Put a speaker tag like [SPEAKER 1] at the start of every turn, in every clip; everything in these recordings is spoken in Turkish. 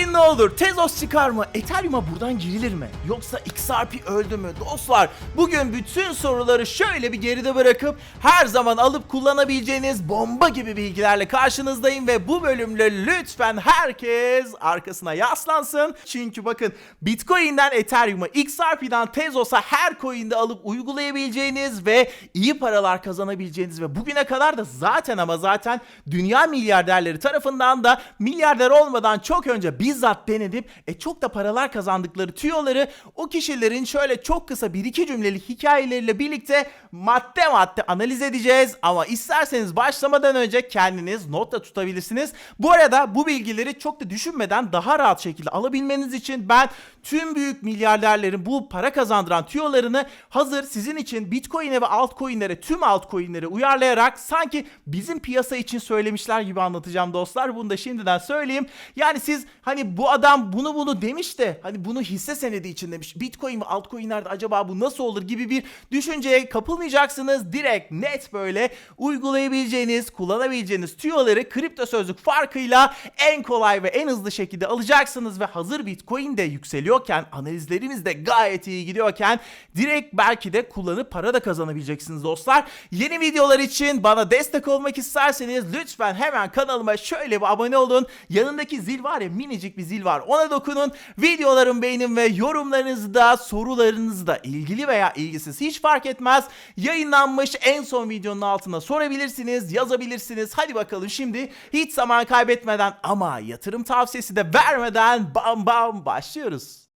[SPEAKER 1] Bitcoin ne olur? Tezos çıkar mı? Ethereum'a buradan girilir mi? Yoksa XRP öldü mü? Dostlar bugün bütün soruları şöyle bir geride bırakıp her zaman alıp kullanabileceğiniz bomba gibi bilgilerle karşınızdayım ve bu bölümde lütfen herkes arkasına yaslansın. Çünkü bakın Bitcoin'den Ethereum'a, XRP'den Tezos'a her coin'de alıp uygulayabileceğiniz ve iyi paralar kazanabileceğiniz ve bugüne kadar da zaten ama zaten dünya milyarderleri tarafından da milyarder olmadan çok önce bizzat denedip e çok da paralar kazandıkları tüyoları o kişilerin şöyle çok kısa bir iki cümlelik hikayeleriyle birlikte madde madde analiz edeceğiz ama isterseniz başlamadan önce kendiniz not da tutabilirsiniz. Bu arada bu bilgileri çok da düşünmeden daha rahat şekilde alabilmeniz için ben tüm büyük milyarderlerin bu para kazandıran tüyolarını hazır sizin için Bitcoin'e ve altcoin'lere tüm altcoin'lere uyarlayarak sanki bizim piyasa için söylemişler gibi anlatacağım dostlar. Bunu da şimdiden söyleyeyim. Yani siz hani bu adam bunu bunu demiş de hani bunu hisse senedi için demiş. Bitcoin ve altcoin'lerde acaba bu nasıl olur gibi bir düşünceye kapılmayacaksınız. Direkt net böyle uygulayabileceğiniz, kullanabileceğiniz tüyoları kripto sözlük farkıyla en kolay ve en hızlı şekilde alacaksınız ve hazır Bitcoin de yükseliyorken analizlerimiz de gayet iyi gidiyorken direkt belki de kullanıp para da kazanabileceksiniz dostlar. Yeni videolar için bana destek olmak isterseniz lütfen hemen kanalıma şöyle bir abone olun. Yanındaki zil var ya minicik bir zil var. Ona dokunun. Videolarım beğenin ve yorumlarınızı da sorularınızı da ilgili veya ilgisiz hiç fark etmez. Yayınlanmış en son videonun altına sorabilirsiniz, yazabilirsiniz. Hadi bakalım şimdi hiç zaman kaybetmeden ama yatırım tavsiyesi de vermeden bam bam başlıyoruz.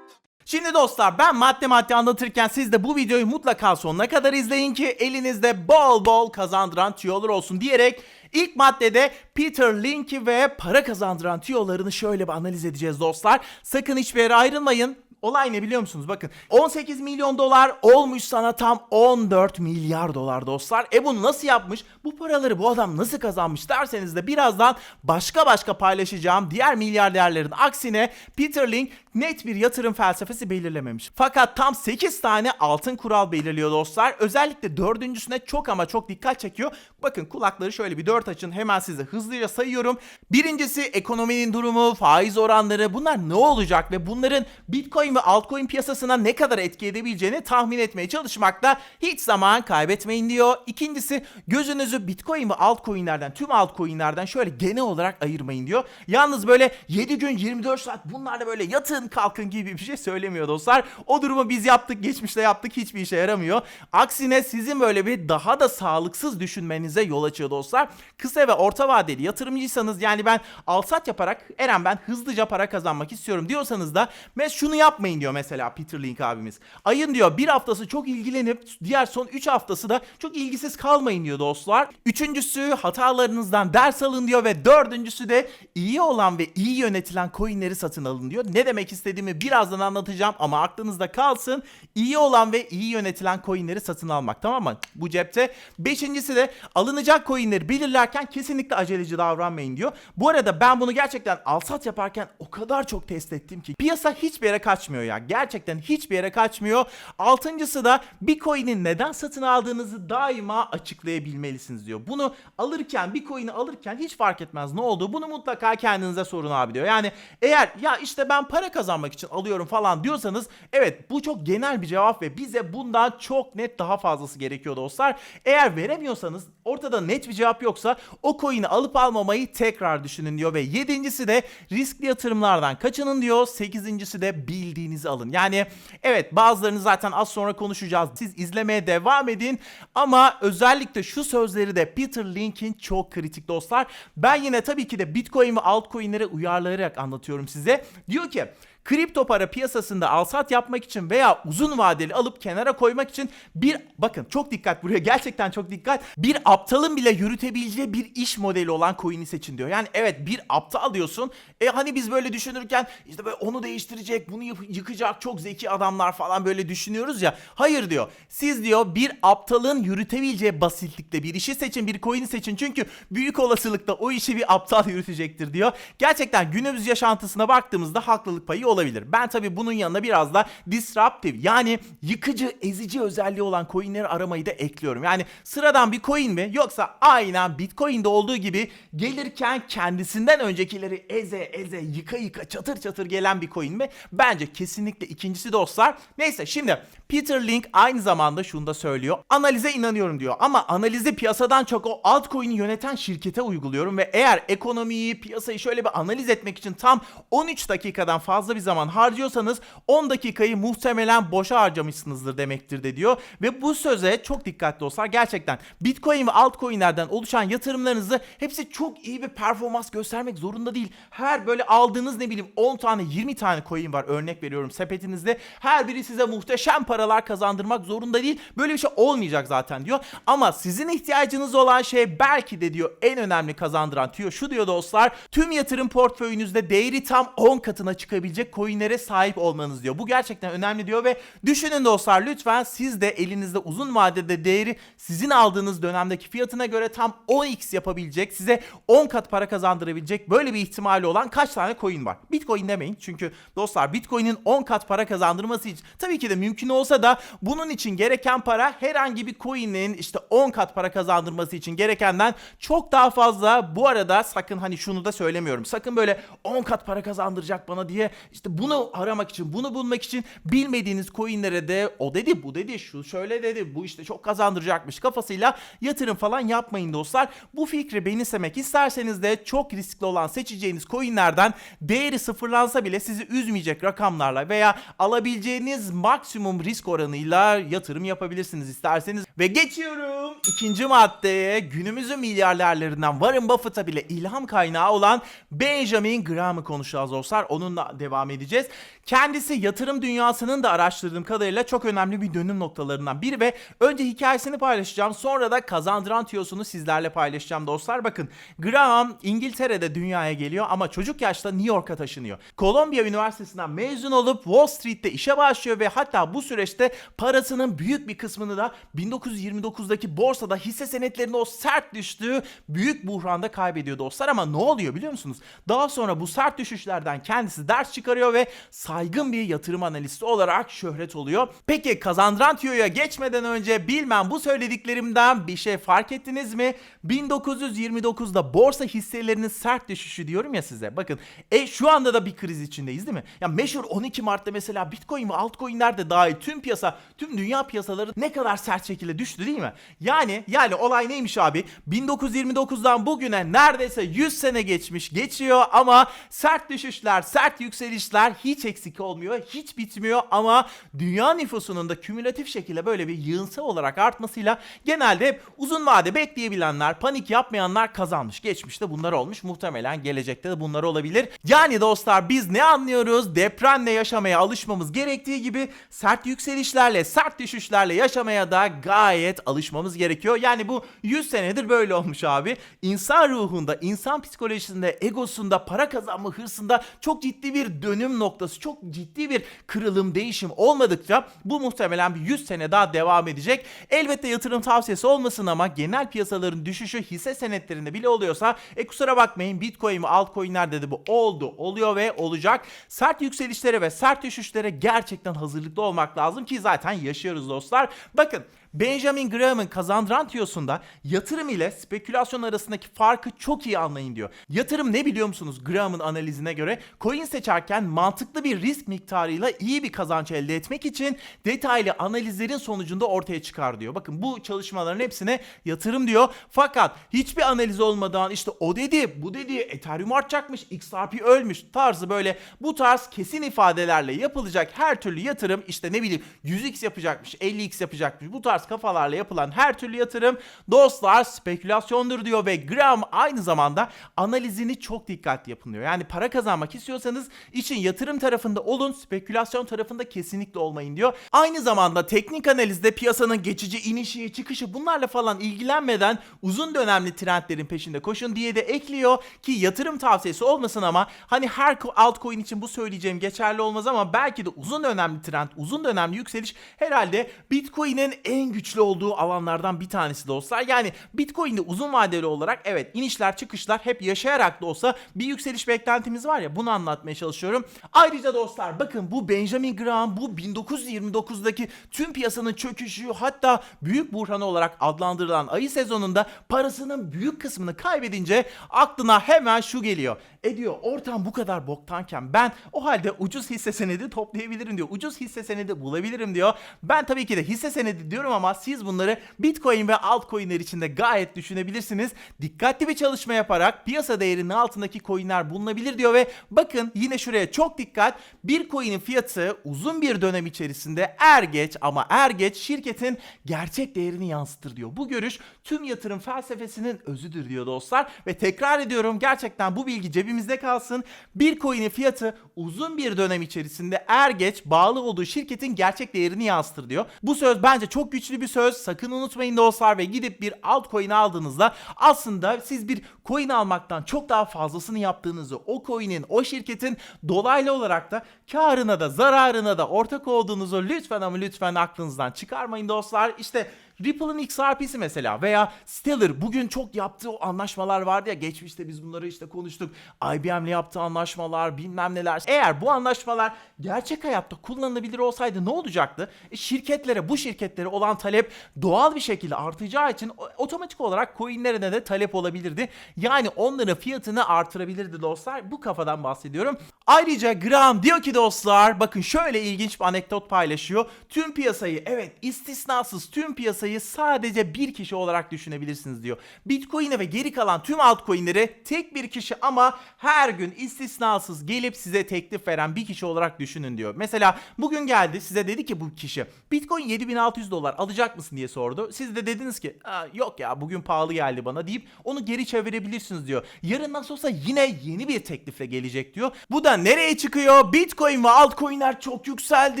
[SPEAKER 1] Şimdi dostlar ben madde madde anlatırken siz de bu videoyu mutlaka sonuna kadar izleyin ki elinizde bol bol kazandıran tüyolar olsun diyerek ilk maddede Peter Link'i ve para kazandıran tüyolarını şöyle bir analiz edeceğiz dostlar. Sakın hiçbir yere ayrılmayın. Olay ne biliyor musunuz? Bakın 18 milyon dolar olmuş sana tam 14 milyar dolar dostlar. E bunu nasıl yapmış? Bu paraları bu adam nasıl kazanmış derseniz de birazdan başka başka paylaşacağım diğer milyarderlerin aksine Peter Link net bir yatırım felsefesi belirlememiş. Fakat tam 8 tane altın kural belirliyor dostlar. Özellikle dördüncüsüne çok ama çok dikkat çekiyor. Bakın kulakları şöyle bir dört açın hemen size hızlıca sayıyorum. Birincisi ekonominin durumu, faiz oranları bunlar ne olacak ve bunların Bitcoin ve altcoin piyasasına ne kadar etki edebileceğini tahmin etmeye çalışmakta hiç zaman kaybetmeyin diyor. İkincisi gözünüzü Bitcoin ve altcoin'lerden tüm altcoin'lerden şöyle genel olarak ayırmayın diyor. Yalnız böyle 7 gün 24 saat bunlarla böyle yatın kalkın gibi bir şey söylemiyor dostlar. O durumu biz yaptık geçmişte yaptık hiçbir işe yaramıyor. Aksine sizin böyle bir daha da sağlıksız düşünmenize yol açıyor dostlar. Kısa ve orta vadeli yatırımcıysanız yani ben alsat yaparak Eren ben hızlıca para kazanmak istiyorum diyorsanız da mes şunu yapmayın diyor mesela Peter Link abimiz. Ayın diyor bir haftası çok ilgilenip diğer son 3 haftası da çok ilgisiz kalmayın diyor dostlar. Üçüncüsü hatalarınızdan ders alın diyor ve dördüncüsü de iyi olan ve iyi yönetilen coinleri satın alın diyor. Ne demek istediğimi birazdan anlatacağım ama aklınızda kalsın. İyi olan ve iyi yönetilen coinleri satın almak tamam mı? Bu cepte. Beşincisi de alınacak coinleri belirlerken kesinlikle aceleci davranmayın diyor. Bu arada ben bunu gerçekten alsat yaparken o kadar çok test ettim ki piyasa hiçbir yere kaçmıyor ya. Gerçekten hiçbir yere kaçmıyor. Altıncısı da bir coin'i neden satın aldığınızı daima açıklayabilmelisiniz diyor. Bunu alırken bir coin'i alırken hiç fark etmez ne olduğu bunu mutlaka kendinize sorun abi diyor. Yani eğer ya işte ben para kazanmak için alıyorum falan diyorsanız evet bu çok genel bir cevap ve bize bundan çok net daha fazlası gerekiyor dostlar. Eğer veremiyorsanız ortada net bir cevap yoksa o coin'i alıp almamayı tekrar düşünün diyor ve yedincisi de riskli yatırımlardan kaçının diyor. Sekizincisi de bildiğinizi alın. Yani evet bazılarını zaten az sonra konuşacağız. Siz izlemeye devam edin ama özellikle şu sözleri de Peter Link'in çok kritik dostlar. Ben yine tabii ki de Bitcoin ve altcoin'lere uyarlayarak anlatıyorum size. Diyor ki kripto para piyasasında alsat yapmak için veya uzun vadeli alıp kenara koymak için bir bakın çok dikkat buraya gerçekten çok dikkat bir aptalın bile yürütebileceği bir iş modeli olan coin'i seçin diyor. Yani evet bir aptal diyorsun. E hani biz böyle düşünürken işte böyle onu değiştirecek, bunu yıkacak çok zeki adamlar falan böyle düşünüyoruz ya. Hayır diyor. Siz diyor bir aptalın yürütebileceği basitlikte bir işi seçin, bir coin'i seçin. Çünkü büyük olasılıkla o işi bir aptal yürütecektir diyor. Gerçekten günümüz yaşantısına baktığımızda haklılık payı olabilir. Ben tabii bunun yanına biraz da disruptive yani yıkıcı, ezici özelliği olan coinleri aramayı da ekliyorum. Yani sıradan bir coin mi yoksa aynen Bitcoin'de olduğu gibi gelirken kendisinden öncekileri eze eze yıka yıka çatır çatır gelen bir coin mi? Bence kesinlikle ikincisi dostlar. Neyse şimdi Peter Link aynı zamanda şunu da söylüyor. Analize inanıyorum diyor ama analizi piyasadan çok o altcoin'i yöneten şirkete uyguluyorum ve eğer ekonomiyi, piyasayı şöyle bir analiz etmek için tam 13 dakikadan fazla bir zaman harcıyorsanız 10 dakikayı muhtemelen boşa harcamışsınızdır demektir de diyor. Ve bu söze çok dikkatli dostlar. Gerçekten Bitcoin ve altcoin'lerden oluşan yatırımlarınızı hepsi çok iyi bir performans göstermek zorunda değil. Her böyle aldığınız ne bileyim 10 tane 20 tane coin var örnek veriyorum sepetinizde. Her biri size muhteşem paralar kazandırmak zorunda değil. Böyle bir şey olmayacak zaten diyor. Ama sizin ihtiyacınız olan şey belki de diyor en önemli kazandıran tüyo şu diyor dostlar. Tüm yatırım portföyünüzde değeri tam 10 katına çıkabilecek coinlere sahip olmanız diyor. Bu gerçekten önemli diyor ve düşünün dostlar lütfen siz de elinizde uzun vadede değeri sizin aldığınız dönemdeki fiyatına göre tam 10x yapabilecek, size 10 kat para kazandırabilecek böyle bir ihtimali olan kaç tane coin var? Bitcoin demeyin çünkü dostlar Bitcoin'in 10 kat para kazandırması için tabii ki de mümkün olsa da bunun için gereken para herhangi bir coin'in işte 10 kat para kazandırması için gerekenden çok daha fazla. Bu arada sakın hani şunu da söylemiyorum. Sakın böyle 10 kat para kazandıracak bana diye işte bunu aramak için, bunu bulmak için bilmediğiniz coin'lere de o dedi, bu dedi, şu şöyle dedi, bu işte çok kazandıracakmış kafasıyla yatırım falan yapmayın dostlar. Bu fikri benimsemek isterseniz de çok riskli olan seçeceğiniz coin'lerden değeri sıfırlansa bile sizi üzmeyecek rakamlarla veya alabileceğiniz maksimum risk oranıyla yatırım yapabilirsiniz isterseniz. Ve geçiyorum ikinci maddeye günümüzün milyarderlerinden Warren Buffett'a bile ilham kaynağı olan Benjamin Graham'ı konuşacağız dostlar. Onunla devam edeceğiz. Kendisi yatırım dünyasının da araştırdığım kadarıyla çok önemli bir dönüm noktalarından biri ve önce hikayesini paylaşacağım. Sonra da kazandıran tüyosunu sizlerle paylaşacağım dostlar. Bakın Graham İngiltere'de dünyaya geliyor ama çocuk yaşta New York'a taşınıyor. Columbia Üniversitesi'nden mezun olup Wall Street'te işe başlıyor ve hatta bu süreçte parasının büyük bir kısmını da 1929'daki borsada hisse senetlerinin o sert düştüğü büyük buhranda kaybediyor dostlar ama ne oluyor biliyor musunuz? Daha sonra bu sert düşüşlerden kendisi ders çıkarıyor ve saygın bir yatırım analisti olarak şöhret oluyor. Peki kazandıran tüyoya geçmeden önce bilmem bu söylediklerimden bir şey fark ettiniz mi? 1929'da borsa hisselerinin sert düşüşü diyorum ya size. Bakın e şu anda da bir kriz içindeyiz değil mi? Ya meşhur 12 Mart'ta mesela Bitcoin ve altcoin'ler de dahil tüm piyasa, tüm dünya piyasaları ne kadar sert şekilde düştü değil mi? Yani yani olay neymiş abi? 1929'dan bugüne neredeyse 100 sene geçmiş, geçiyor ama sert düşüşler, sert yükselişler hiç eksik olmuyor, hiç bitmiyor ama dünya nüfusunun da kümülatif şekilde böyle bir yığınsal olarak artmasıyla genelde hep uzun vade bekleyebilenler, panik yapmayanlar kazanmış. Geçmişte bunlar olmuş, muhtemelen gelecekte de bunlar olabilir. Yani dostlar biz ne anlıyoruz? Depremle yaşamaya alışmamız gerektiği gibi sert yükselişlerle, sert düşüşlerle yaşamaya da gayet alışmamız gerekiyor. Yani bu 100 senedir böyle olmuş abi. İnsan ruhunda, insan psikolojisinde, egosunda, para kazanma hırsında çok ciddi bir dönüm noktası, çok ciddi bir kırılım, değişim olmadıkça bu muhtemelen bir 100 sene daha devam edecek. Elbette yatırım tavsiyesi olmasın ama genel piyasaların düşüşü hisse senetlerinde bile oluyorsa e kusura bakmayın Bitcoin ve altcoin'lerde de bu oldu, oluyor ve olacak. Sert yükselişlere ve sert düşüşlere gerçekten hazırlıklı olmak lazım ki zaten yaşıyoruz dostlar. Bakın Benjamin Graham'ın kazandıran tüyosunda yatırım ile spekülasyon arasındaki farkı çok iyi anlayın diyor. Yatırım ne biliyor musunuz Graham'ın analizine göre? Coin seçerken mantıklı bir risk miktarıyla iyi bir kazanç elde etmek için detaylı analizlerin sonucunda ortaya çıkar diyor. Bakın bu çalışmaların hepsine yatırım diyor. Fakat hiçbir analiz olmadan işte o dedi, bu dedi, Ethereum artacakmış, XRP ölmüş tarzı böyle bu tarz kesin ifadelerle yapılacak her türlü yatırım işte ne bileyim 100x yapacakmış, 50x yapacakmış bu tarz kafalarla yapılan her türlü yatırım dostlar spekülasyondur diyor ve Graham aynı zamanda analizini çok dikkatli yapın. Yani para kazanmak istiyorsanız için yatırım tarafında olun, spekülasyon tarafında kesinlikle olmayın diyor. Aynı zamanda teknik analizde piyasanın geçici inişi, çıkışı bunlarla falan ilgilenmeden uzun dönemli trendlerin peşinde koşun diye de ekliyor ki yatırım tavsiyesi olmasın ama hani her altcoin için bu söyleyeceğim geçerli olmaz ama belki de uzun dönemli trend, uzun dönemli yükseliş herhalde Bitcoin'in en güçlü olduğu alanlardan bir tanesi dostlar. Yani Bitcoin'de uzun vadeli olarak evet inişler çıkışlar hep yaşayarak da olsa bir yükseliş beklentimiz var ya bunu anlatmaya çalışıyorum. Ayrıca dostlar bakın bu Benjamin Graham bu 1929'daki tüm piyasanın çöküşü hatta büyük buhranı olarak adlandırılan ayı sezonunda parasının büyük kısmını kaybedince aklına hemen şu geliyor. E diyor ortam bu kadar boktanken ben o halde ucuz hisse senedi toplayabilirim diyor. Ucuz hisse senedi bulabilirim diyor. Ben tabii ki de hisse senedi diyorum ama siz bunları Bitcoin ve altcoin'ler içinde gayet düşünebilirsiniz. Dikkatli bir çalışma yaparak piyasa değerinin altındaki coin'ler bulunabilir diyor ve bakın yine şuraya çok dikkat. Bir coin'in fiyatı uzun bir dönem içerisinde er geç ama er geç şirketin gerçek değerini yansıtır diyor. Bu görüş tüm yatırım felsefesinin özüdür diyor dostlar ve tekrar ediyorum gerçekten bu bilgi cebimizde kalsın. Bir coin'in fiyatı uzun bir dönem içerisinde er geç bağlı olduğu şirketin gerçek değerini yansıtır diyor. Bu söz bence çok güçlü bir söz. Sakın unutmayın dostlar ve gidip bir altcoin aldığınızda aslında siz bir coin almaktan çok daha fazlasını yaptığınızı, o coin'in, o şirketin dolaylı olarak da karına da zararına da ortak olduğunuzu lütfen ama lütfen aklınızdan çıkarmayın dostlar. İşte Ripple'ın XRP'si mesela veya Stellar bugün çok yaptığı o anlaşmalar vardı ya geçmişte biz bunları işte konuştuk. IBM'le yaptığı anlaşmalar bilmem neler. Eğer bu anlaşmalar gerçek hayatta kullanılabilir olsaydı ne olacaktı? E, şirketlere bu şirketlere olan talep doğal bir şekilde artacağı için otomatik olarak coinlerine de talep olabilirdi. Yani onların fiyatını artırabilirdi dostlar. Bu kafadan bahsediyorum. Ayrıca Graham diyor ki dostlar bakın şöyle ilginç bir anekdot paylaşıyor. Tüm piyasayı evet istisnasız tüm piyasayı sadece bir kişi olarak düşünebilirsiniz diyor. Bitcoin'e ve geri kalan tüm altcoin'leri tek bir kişi ama her gün istisnasız gelip size teklif veren bir kişi olarak düşünün diyor. Mesela bugün geldi size dedi ki bu kişi Bitcoin 7600 dolar alacak mısın diye sordu. Siz de dediniz ki "Aa, yok ya bugün pahalı geldi bana deyip onu geri çevirebilirsiniz diyor. Yarın nasıl olsa yine yeni bir teklifle gelecek diyor. Bu da nereye çıkıyor? Bitcoin ve altcoin'ler çok yükseldi.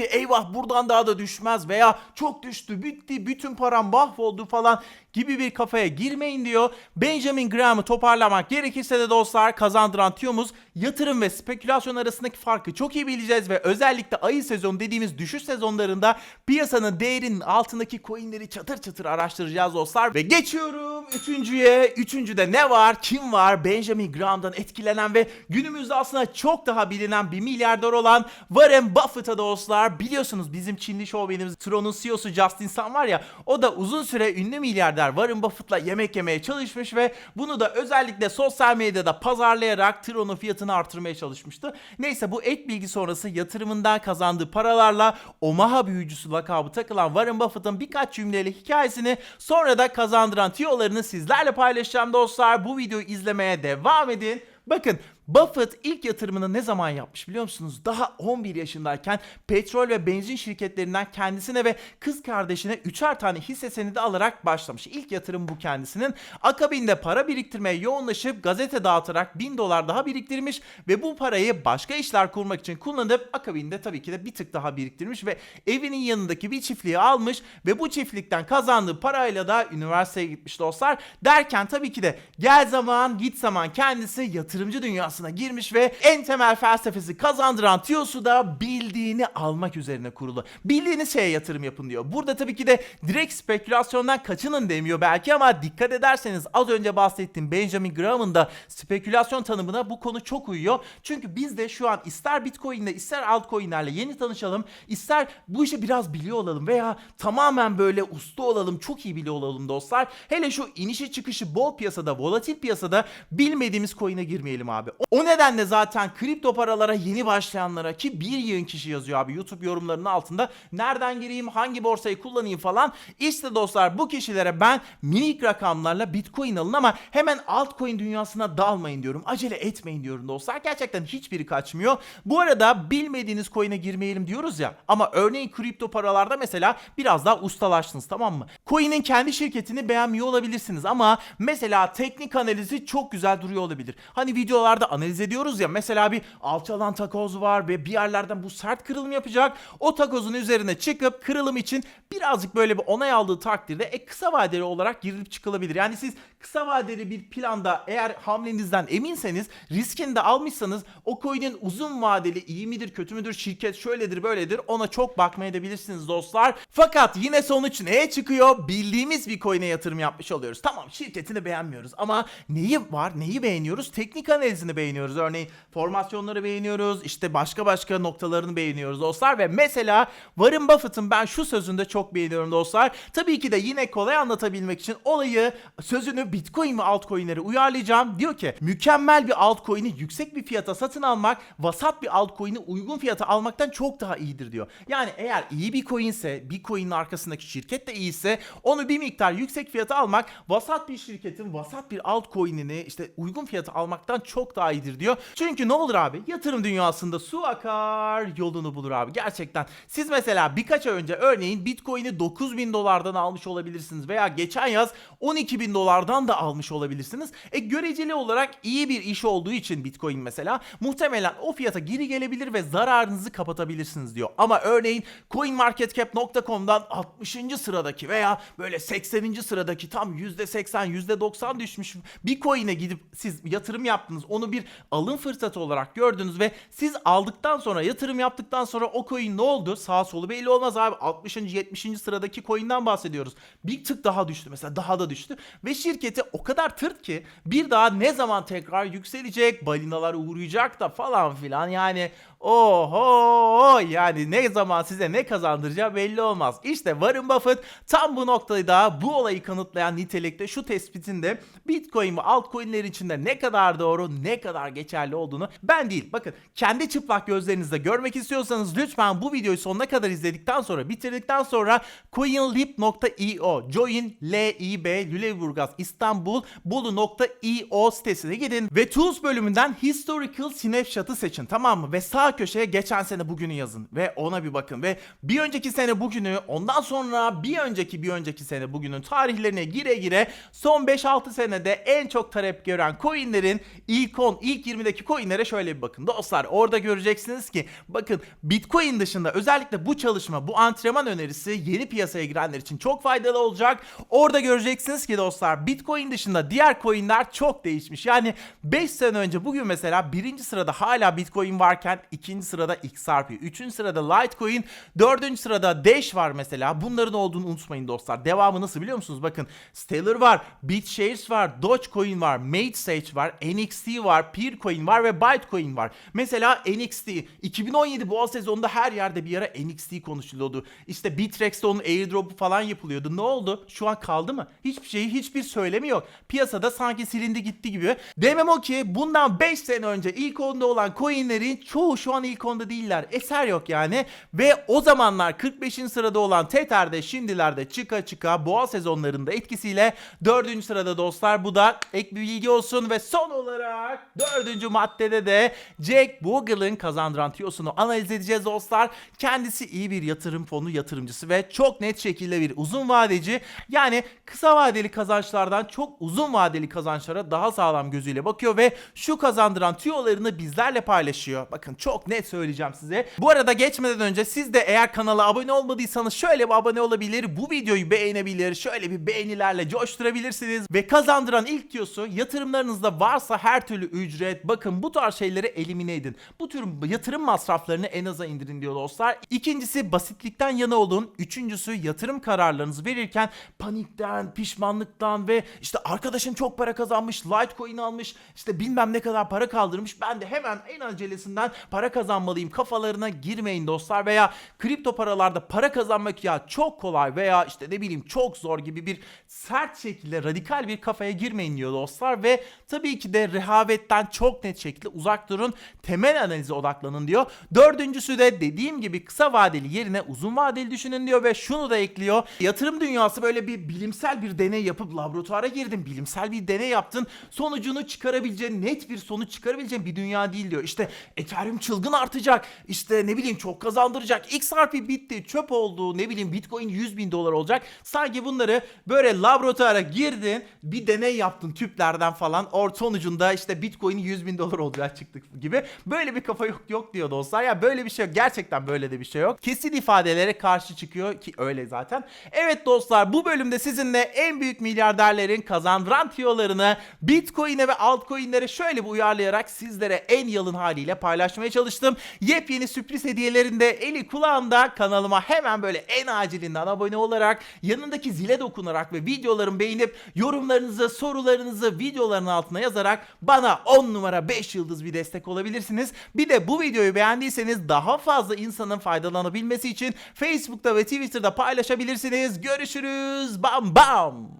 [SPEAKER 1] Eyvah buradan daha da düşmez veya çok düştü bitti bütün param mahvoldu falan gibi bir kafaya girmeyin diyor. Benjamin Graham'ı toparlamak gerekirse de dostlar kazandıran tüyomuz yatırım ve spekülasyon arasındaki farkı çok iyi bileceğiz ve özellikle ayı sezonu dediğimiz düşüş sezonlarında piyasanın değerinin altındaki coinleri çatır çatır araştıracağız dostlar. Ve geçiyorum üçüncüye. Üçüncüde ne var? Kim var? Benjamin Graham'dan etkilenen ve günümüzde aslında çok daha bilinen bir milyarder olan Warren Buffett'a dostlar. Biliyorsunuz bizim Çinli şovmenimiz Tron'un CEO'su Justin Sun var ya o da uzun süre ünlü milyarder Warren Buffett'la yemek yemeye çalışmış ve bunu da özellikle sosyal medyada pazarlayarak Tron'un fiyatını artırmaya çalışmıştı. Neyse bu ek bilgi sonrası yatırımından kazandığı paralarla Omaha büyücüsü lakabı takılan Warren Buffett'ın birkaç cümleyle hikayesini sonra da kazandıran tiyolarını sizlerle paylaşacağım dostlar. Bu videoyu izlemeye devam edin. Bakın Buffett ilk yatırımını ne zaman yapmış biliyor musunuz? Daha 11 yaşındayken petrol ve benzin şirketlerinden kendisine ve kız kardeşine üçer tane hisse senedi alarak başlamış. İlk yatırım bu kendisinin. Akabinde para biriktirmeye yoğunlaşıp gazete dağıtarak 1000 dolar daha biriktirmiş ve bu parayı başka işler kurmak için kullanıp akabinde tabii ki de bir tık daha biriktirmiş ve evinin yanındaki bir çiftliği almış ve bu çiftlikten kazandığı parayla da üniversiteye gitmiş dostlar. Derken tabii ki de gel zaman git zaman kendisi yatırımcı dünyasına girmiş ve en temel felsefesi kazandıran tiyosu da bildiğini almak üzerine kurulu. Bildiğiniz şeye yatırım yapın diyor. Burada tabii ki de direkt spekülasyondan kaçının demiyor belki ama dikkat ederseniz az önce bahsettiğim Benjamin Graham'ın da spekülasyon tanımına bu konu çok uyuyor. Çünkü biz de şu an ister Bitcoin'le ister altcoin'lerle yeni tanışalım, ister bu işi biraz biliyor olalım veya tamamen böyle usta olalım, çok iyi biliyor olalım dostlar. Hele şu inişi çıkışı bol piyasada, volatil piyasada bilmediğimiz coin'e girmeyelim abi. O nedenle zaten kripto paralara yeni başlayanlara ki bir yığın kişi yazıyor abi YouTube yorumlarının altında nereden gireyim, hangi borsayı kullanayım falan. İşte dostlar bu kişilere ben minik rakamlarla Bitcoin alın ama hemen altcoin dünyasına dalmayın diyorum. Acele etmeyin diyorum dostlar. Gerçekten hiçbiri kaçmıyor. Bu arada bilmediğiniz coin'e girmeyelim diyoruz ya ama örneğin kripto paralarda mesela biraz daha ustalaştınız tamam mı? Coin'in kendi şirketini beğenmiyor olabilirsiniz ama mesela teknik analizi çok güzel duruyor olabilir. Hani videolarda analiz analiz ediyoruz ya. Mesela bir alçalan takoz var ve bir yerlerden bu sert kırılım yapacak. O takozun üzerine çıkıp kırılım için birazcık böyle bir onay aldığı takdirde e, kısa vadeli olarak girilip çıkılabilir. Yani siz kısa vadeli bir planda eğer hamlenizden eminseniz riskini de almışsanız o coin'in uzun vadeli iyi midir kötü müdür şirket şöyledir böyledir ona çok bakmaya edebilirsiniz dostlar. Fakat yine sonuç neye çıkıyor? Bildiğimiz bir coin'e yatırım yapmış oluyoruz. Tamam şirketini beğenmiyoruz ama neyi var neyi beğeniyoruz? Teknik analizini beğeniyoruz. Örneğin formasyonları beğeniyoruz işte başka başka noktalarını beğeniyoruz dostlar ve mesela Warren Buffett'ın ben şu sözünde çok beğeniyorum dostlar. Tabii ki de yine kolay anlatabilmek için olayı sözünü Bitcoin ve altcoin'lere uyarlayacağım. Diyor ki mükemmel bir altcoin'i yüksek bir fiyata satın almak vasat bir altcoin'i uygun fiyata almaktan çok daha iyidir diyor. Yani eğer iyi bir coin'se bir coin'in arkasındaki şirket de iyiyse onu bir miktar yüksek fiyata almak vasat bir şirketin vasat bir altcoin'ini işte uygun fiyata almaktan çok daha iyidir diyor. Çünkü ne olur abi yatırım dünyasında su akar yolunu bulur abi gerçekten. Siz mesela birkaç ay önce örneğin Bitcoin'i 9000 dolardan almış olabilirsiniz veya geçen yaz 12 bin dolardan da almış olabilirsiniz. E göreceli olarak iyi bir iş olduğu için Bitcoin mesela muhtemelen o fiyata geri gelebilir ve zararınızı kapatabilirsiniz diyor. Ama örneğin coinmarketcap.com'dan 60. sıradaki veya böyle 80. sıradaki tam %80 %90 düşmüş bir coin'e gidip siz yatırım yaptınız. Onu bir alım fırsatı olarak gördünüz ve siz aldıktan sonra yatırım yaptıktan sonra o coin ne oldu? Sağ solu belli olmaz abi. 60. 70. sıradaki coin'den bahsediyoruz. Bir tık daha düştü mesela daha da düştü ve şirketi o kadar tırt ki bir daha ne zaman tekrar yükselecek, balinalar uğrayacak da falan filan yani Oho yani ne zaman size ne kazandıracağı belli olmaz. İşte Warren Buffett tam bu noktada bu olayı kanıtlayan nitelikte şu tespitinde Bitcoin ve altcoin'ler içinde ne kadar doğru ne kadar geçerli olduğunu ben değil bakın kendi çıplak gözlerinizle görmek istiyorsanız lütfen bu videoyu sonuna kadar izledikten sonra bitirdikten sonra coinlib.io join L-I-B Lüleburgaz İstanbul Bolu.io sitesine gidin ve Tools bölümünden Historical Snapshot'ı seçin tamam mı? Ve sağ köşeye geçen sene bugünü yazın ve ona bir bakın ve bir önceki sene bugünü ondan sonra bir önceki bir önceki sene bugünün tarihlerine gire gire son 5-6 senede en çok talep gören coinlerin ilk 10 ilk 20'deki coinlere şöyle bir bakın. Dostlar orada göreceksiniz ki bakın Bitcoin dışında özellikle bu çalışma bu antrenman önerisi yeni piyasaya girenler için çok faydalı olacak. Orada göreceksiniz ki dostlar Bitcoin dışında diğer coinler çok değişmiş. Yani 5 sene önce bugün mesela birinci sırada hala Bitcoin varken ikinci sırada XRP, üçüncü sırada Litecoin, dördüncü sırada Dash var mesela. Bunların olduğunu unutmayın dostlar. Devamı nasıl biliyor musunuz? Bakın Stellar var, BitShares var, Dogecoin var, MateSage var, NXT var, Peercoin var ve Bytecoin var. Mesela NXT 2017 boğa sezonunda her yerde bir ara NXT konuşuluyordu. İşte Bitrex'te onun airdrop'u falan yapılıyordu. Ne oldu? Şu an kaldı mı? Hiçbir şeyi, hiçbir söylemi yok. Piyasada sanki silindi gitti gibi. Demem o ki bundan 5 sene önce ilk onda olan coinlerin çoğu şu an ilk onda değiller. Eser yok yani. Ve o zamanlar 45. sırada olan Tether'de şimdilerde çıka çıka boğa sezonlarında etkisiyle 4. sırada dostlar. Bu da ek bir bilgi olsun ve son olarak 4. maddede de Jack Bogle'ın kazandıran tiyosunu analiz edeceğiz dostlar. Kendisi iyi bir yatırım fonu yatırımcısı ve çok net şekilde bir uzun vadeci. Yani kısa vadeli kazançlardan çok uzun vadeli kazançlara daha sağlam gözüyle bakıyor ve şu kazandıran tüyolarını bizlerle paylaşıyor. Bakın çok net söyleyeceğim size. Bu arada geçmeden önce siz de eğer kanala abone olmadıysanız şöyle bir abone olabilir, bu videoyu beğenebilir, şöyle bir beğenilerle coşturabilirsiniz ve kazandıran ilk tüyosu yatırımlarınızda varsa her türlü ücret, bakın bu tarz şeyleri elimine edin. Bu tür yatırım masraflarını en aza indirin diyor dostlar. İkincisi basitlikten yana olun. Üçüncüsü yatırım kararlarınızı verirken panikten, pişmanlıktan ve işte arkadaşım çok para kazanmış, Litecoin almış, işte bilmem ne kadar para kaldırmış. Ben de hemen en acelesinden para kazanmalıyım kafalarına girmeyin dostlar veya kripto paralarda para kazanmak ya çok kolay veya işte ne bileyim çok zor gibi bir sert şekilde radikal bir kafaya girmeyin diyor dostlar ve tabii ki de rehavetten çok net şekilde uzak durun temel analize odaklanın diyor. Dördüncüsü de dediğim gibi kısa vadeli yerine uzun vadeli düşünün diyor ve şunu da ekliyor. Yatırım dünyası böyle bir bilimsel bir deney yapıp laboratuvara girdin bilimsel bir deney yaptın sonucunu çıkarabileceğin net bir sonuç çıkarabileceğin bir dünya değil diyor. İşte Ethereum çılgın artacak işte ne bileyim çok kazandıracak XRP bitti çöp oldu ne bileyim Bitcoin 100 bin dolar olacak. Sanki bunları böyle laboratuvara girdin bir deney yaptın tüplerden falan or sonucunda işte Bitcoin coin'i 100 bin dolar olacak çıktık gibi. Böyle bir kafa yok yok diyor dostlar. Ya böyle bir şey yok. Gerçekten böyle de bir şey yok. Kesin ifadelere karşı çıkıyor ki öyle zaten. Evet dostlar bu bölümde sizinle en büyük milyarderlerin kazandıran tiyolarını Bitcoin'e ve altcoin'lere şöyle bir uyarlayarak sizlere en yalın haliyle paylaşmaya çalıştım. Yepyeni sürpriz hediyelerinde eli kulağında kanalıma hemen böyle en acilinden abone olarak yanındaki zile dokunarak ve videolarımı beğenip yorumlarınızı, sorularınızı videoların altına yazarak bana 10 numara 5 yıldız bir destek olabilirsiniz. Bir de bu videoyu beğendiyseniz daha fazla insanın faydalanabilmesi için Facebook'ta ve Twitter'da paylaşabilirsiniz. Görüşürüz. Bam bam.